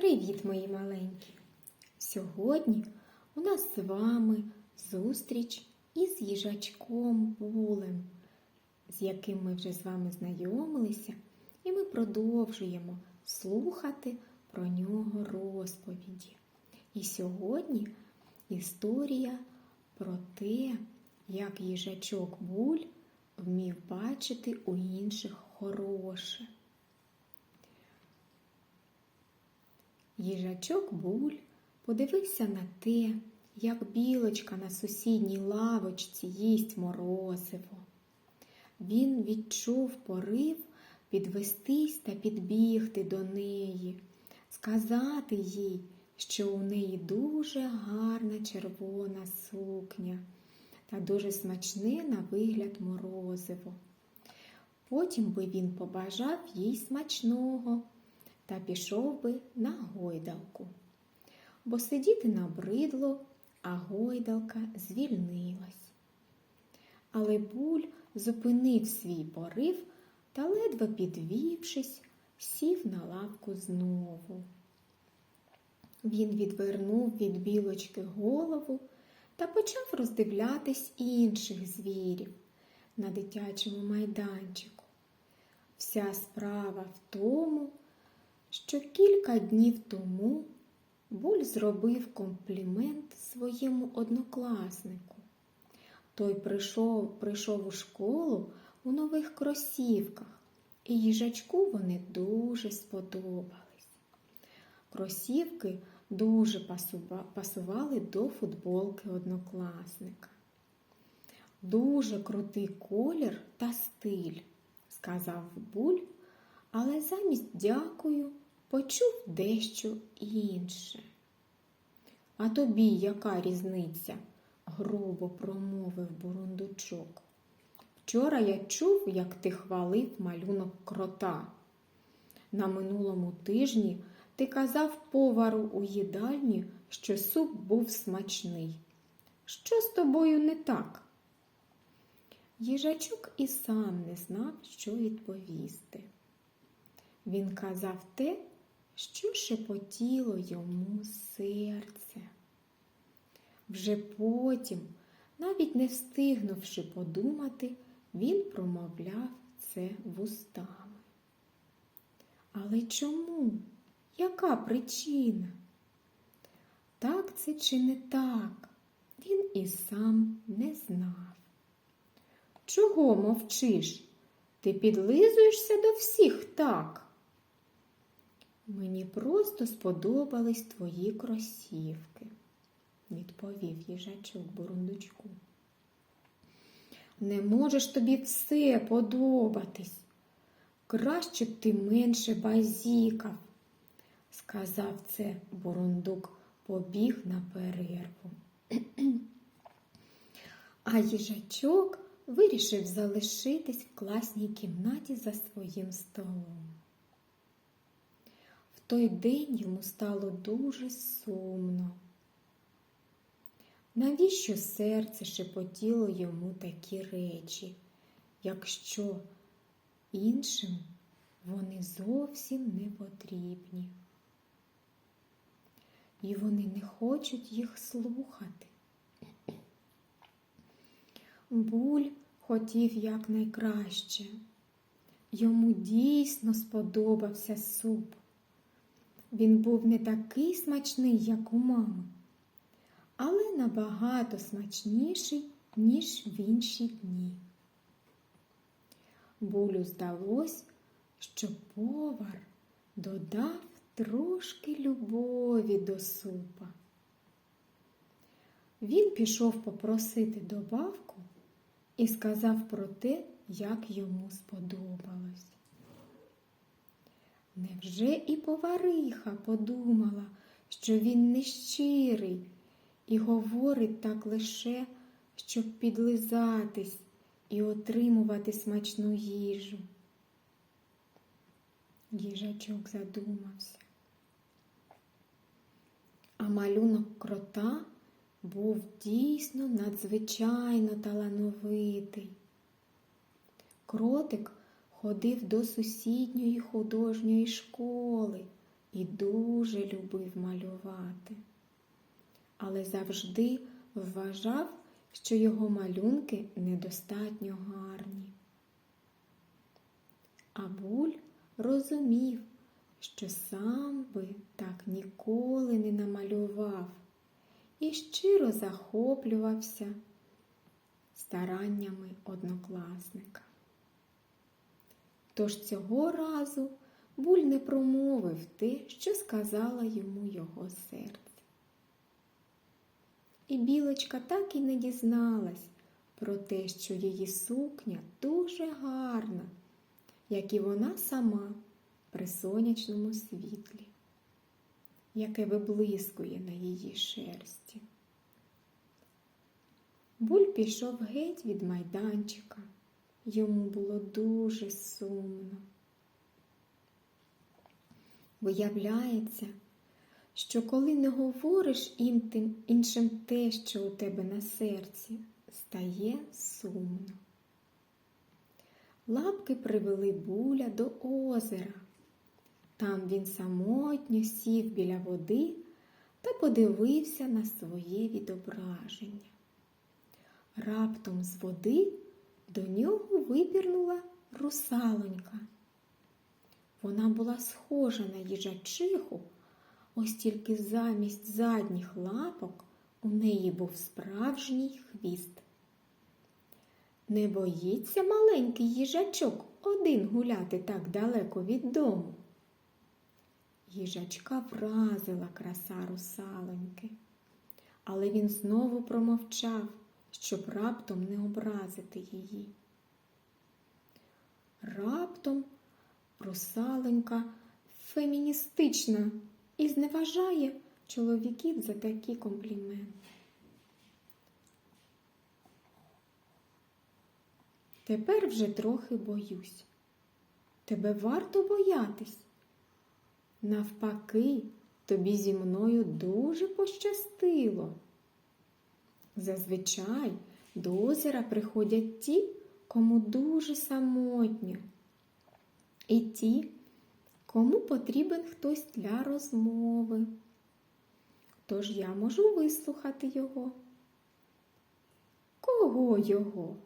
Привіт, мої маленькі! Сьогодні у нас з вами зустріч із їжачком Булем, з яким ми вже з вами знайомилися, і ми продовжуємо слухати про нього розповіді. І сьогодні історія про те, як їжачок Буль вмів бачити у інших хороше. Їжачок Буль подивився на те, як білочка на сусідній лавочці їсть морозиво. Він відчув порив підвестись та підбігти до неї, сказати їй, що у неї дуже гарна червона сукня та дуже смачне на вигляд морозиво. Потім би він побажав їй смачного та пішов би на гойдалку. Бо сидіти набридло, а гойдалка звільнилась. Але буль зупинив свій порив та, ледве підвівшись, сів на лавку знову. Він відвернув від білочки голову та почав роздивлятись інших звірів на дитячому майданчику. Вся справа в тому, що кілька днів тому Буль зробив комплімент своєму однокласнику. Той прийшов, прийшов у школу у нових кросівках, і їжачку вони дуже сподобались. Кросівки дуже пасували до футболки однокласника. Дуже крутий колір та стиль, сказав Буль, але замість дякую почув дещо інше. А тобі яка різниця? грубо промовив бурундучок. Вчора я чув, як ти хвалив малюнок крота. На минулому тижні ти казав повару у їдальні, що суп був смачний. Що з тобою не так? Їжачок і сам не знав, що відповісти. Він казав те, що шепотіло йому серце. Вже потім, навіть не встигнувши подумати, він промовляв це вустами. Але чому? Яка причина? Так це чи не так? Він і сам не знав. Чого мовчиш? Ти підлизуєшся до всіх так? Мені просто сподобались твої кросівки, відповів їжачок бурундучку. Не можеш тобі все подобатись. Краще б ти менше базікав, сказав це бурундук, побіг на перерву. А їжачок вирішив залишитись в класній кімнаті за своїм столом. Той день йому стало дуже сумно. Навіщо серце шепотіло йому такі речі, якщо іншим вони зовсім не потрібні? І вони не хочуть їх слухати. Буль хотів якнайкраще. Йому дійсно сподобався суп. Він був не такий смачний, як у мами, але набагато смачніший, ніж в інші дні. Булю здалось, що повар додав трошки любові до супа. Він пішов попросити добавку і сказав про те, як йому сподобалось. Невже і повариха подумала, що він нещирий і говорить так лише, щоб підлизатись і отримувати смачну їжу? Їжачок задумався. А малюнок крота був дійсно надзвичайно талановитий. Кротик ходив до сусідньої художньої школи і дуже любив малювати, але завжди вважав, що його малюнки недостатньо гарні. А буль розумів, що сам би так ніколи не намалював і щиро захоплювався стараннями однокласника. Тож цього разу буль не промовив те, що сказала йому його серце. І білочка так і не дізналась про те, що її сукня дуже гарна, як і вона сама при сонячному світлі, яке виблискує на її шерсті. Буль пішов геть від майданчика. Йому було дуже сумно. Виявляється, що коли не говориш їм тим іншим те, що у тебе на серці, стає сумно. Лапки привели буля до озера. Там він самотньо сів біля води та подивився на своє відображення. Раптом з води до нього випірнула русалонька. Вона була схожа на їжачиху, ось тільки замість задніх лапок у неї був справжній хвіст. Не боїться маленький їжачок один гуляти так далеко від дому. Їжачка вразила краса русалоньки, але він знову промовчав, щоб раптом не образити її. Раптом русаленька феміністична і зневажає чоловіків за такі компліменти. Тепер вже трохи боюсь. Тебе варто боятись. Навпаки, тобі зі мною дуже пощастило. Зазвичай до озера приходять ті, кому дуже самотньо, і ті, кому потрібен хтось для розмови. Тож я можу вислухати його. Кого його?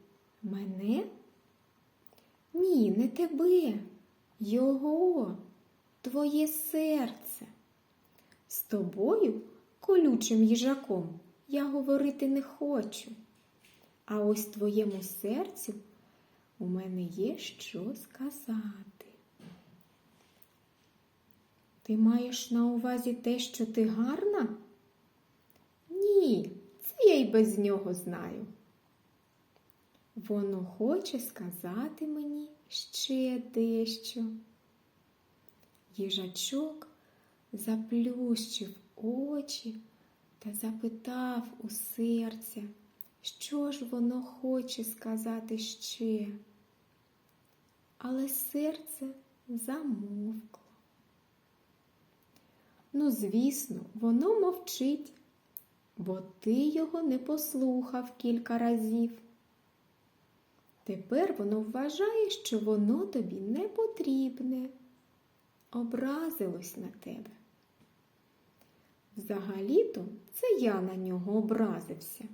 Мене? Ні, не тебе, його, твоє серце. З тобою, колючим їжаком, я говорити не хочу. А ось твоєму серцю у мене є що сказати. Ти маєш на увазі те, що ти гарна? Ні, це я й без нього знаю. Воно хоче сказати мені ще дещо. Їжачок заплющив очі та запитав у серця, що ж воно хоче сказати ще. Але серце замовкло. Ну, звісно, воно мовчить, бо ти його не послухав кілька разів. Тепер воно вважає, що воно тобі не потрібне, образилось на тебе. Взагалі-то це я на нього образився.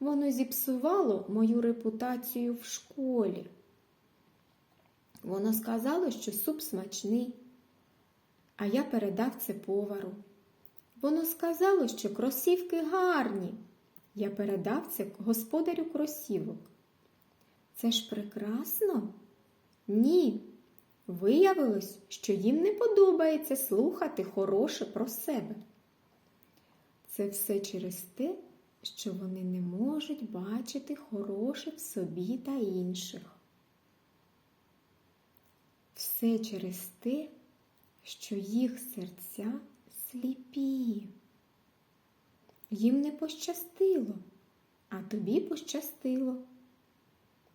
Воно зіпсувало мою репутацію в школі. Воно сказало, що суп смачний, а я передав це повару. Воно сказало, що кросівки гарні. Я передав це господарю кросівок. Це ж прекрасно? Ні. Виявилось, що їм не подобається слухати хороше про себе. Це все через те, що вони не можуть бачити хороше в собі та інших. Все через те, що їх серця сліпі. Їм не пощастило, а тобі пощастило.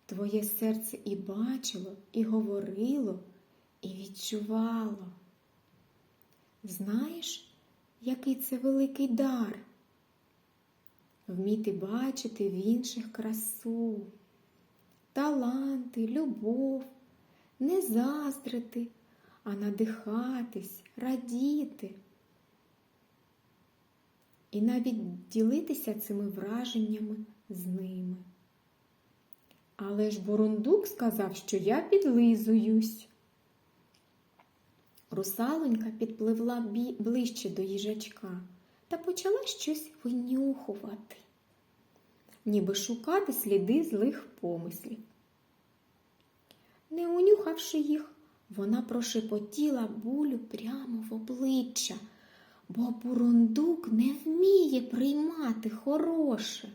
Твоє серце і бачило, і говорило, і відчувало. Знаєш, який це великий дар? Вміти бачити в інших красу, таланти, любов, не заздрити, а надихатись, радіти. І навіть ділитися цими враженнями з ними. Але ж Бурундук сказав, що я підлизуюсь. Русалонька підпливла бі- ближче до їжачка та почала щось винюхувати, ніби шукати сліди злих помислів. Не унюхавши їх, вона прошепотіла булю прямо в обличчя, бо бурундук не вміє приймати хороше,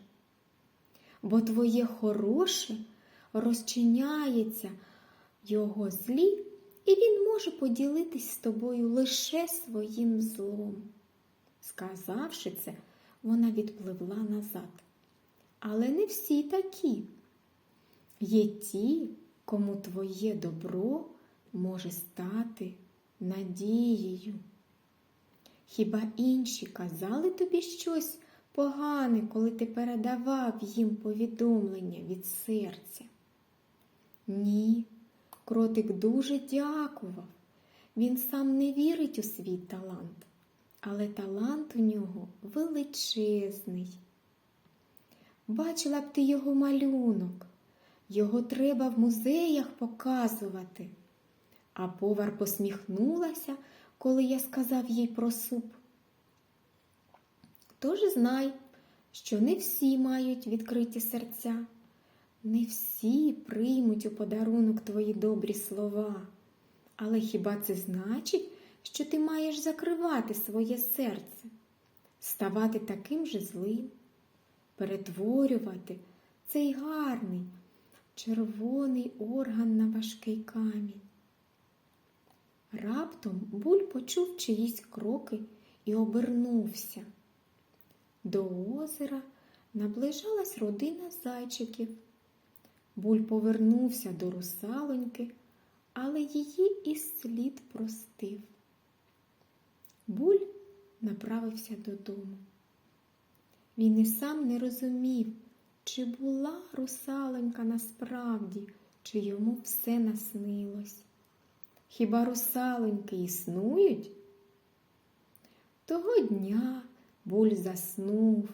бо твоє хороше розчиняється його злі, і він може поділитись з тобою лише своїм злом. Сказавши це, вона відпливла назад. Але не всі такі. Є ті, кому твоє добро може стати надією. Хіба інші казали тобі щось погане, коли ти передавав їм повідомлення від серця? Ні, кротик дуже дякував. Він сам не вірить у свій талант, але талант у нього величезний. Бачила б ти його малюнок, його треба в музеях показувати. А повар посміхнулася, коли я сказав їй про суп. Тож знай, що не всі мають відкриті серця, не всі приймуть у подарунок твої добрі слова. Але хіба це значить, що ти маєш закривати своє серце, ставати таким же злим, перетворювати цей гарний червоний орган на важкий камінь? Раптом буль почув чиїсь кроки і обернувся. До озера наближалась родина зайчиків. Буль повернувся до русалоньки, але її і слід простив. Буль направився додому. Він і сам не розумів, чи була русалонька насправді, чи йому все наснилось. Хіба русалоньки існують? Того дня буль заснув,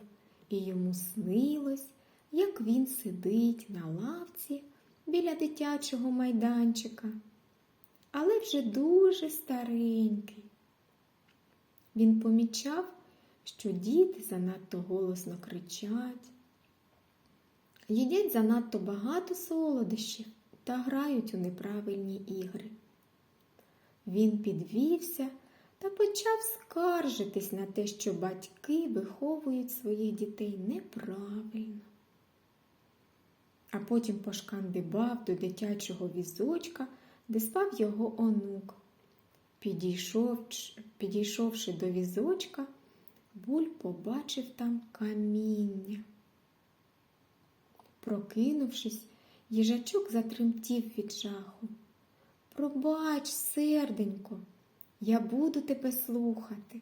і йому снилось, як він сидить на лавці біля дитячого майданчика, але вже дуже старенький. Він помічав, що діти занадто голосно кричать, їдять занадто багато солодощів та грають у неправильні ігри. Він підвівся та почав скаржитись на те, що батьки виховують своїх дітей неправильно. А потім пошкандибав до дитячого візочка, де спав його онук. Підійшов, підійшовши до візочка, буль побачив там каміння. Прокинувшись, їжачок затремтів від жаху. Пробач, серденько, я буду тебе слухати,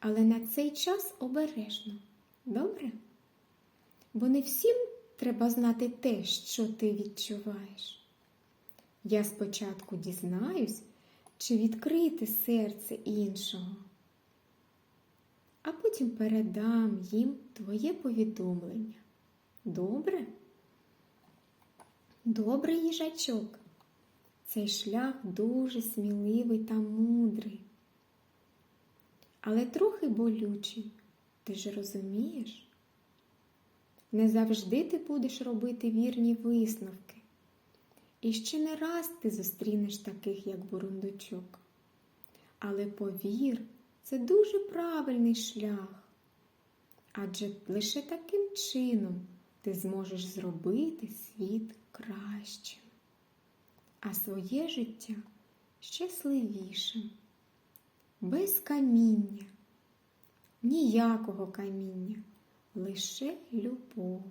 але на цей час обережно, добре? Бо не всім треба знати те, що ти відчуваєш. Я спочатку дізнаюсь, чи відкрити серце іншого, а потім передам їм твоє повідомлення. Добре? Добре, їжачок. Цей шлях дуже сміливий та мудрий, але трохи болючий, ти ж розумієш? Не завжди ти будеш робити вірні висновки. І ще не раз ти зустрінеш таких, як бурундучок. Але повір, це дуже правильний шлях. Адже лише таким чином ти зможеш зробити світ кращим а своє життя щасливішим, без каміння, ніякого каміння, лише любов.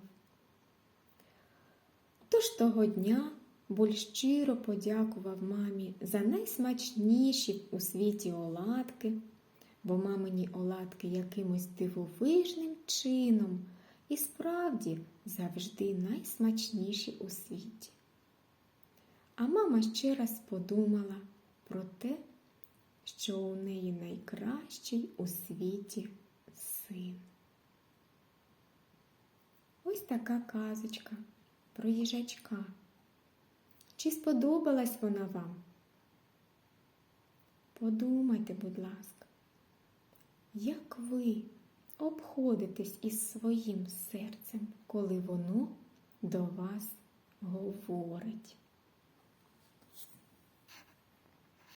Тож того дня Буль щиро подякував мамі за найсмачніші у світі оладки, бо мамині оладки якимось дивовижним чином і справді завжди найсмачніші у світі. А мама ще раз подумала про те, що у неї найкращий у світі син. Ось така казочка про їжачка. Чи сподобалась вона вам? Подумайте, будь ласка, як ви обходитесь із своїм серцем, коли воно до вас говорить?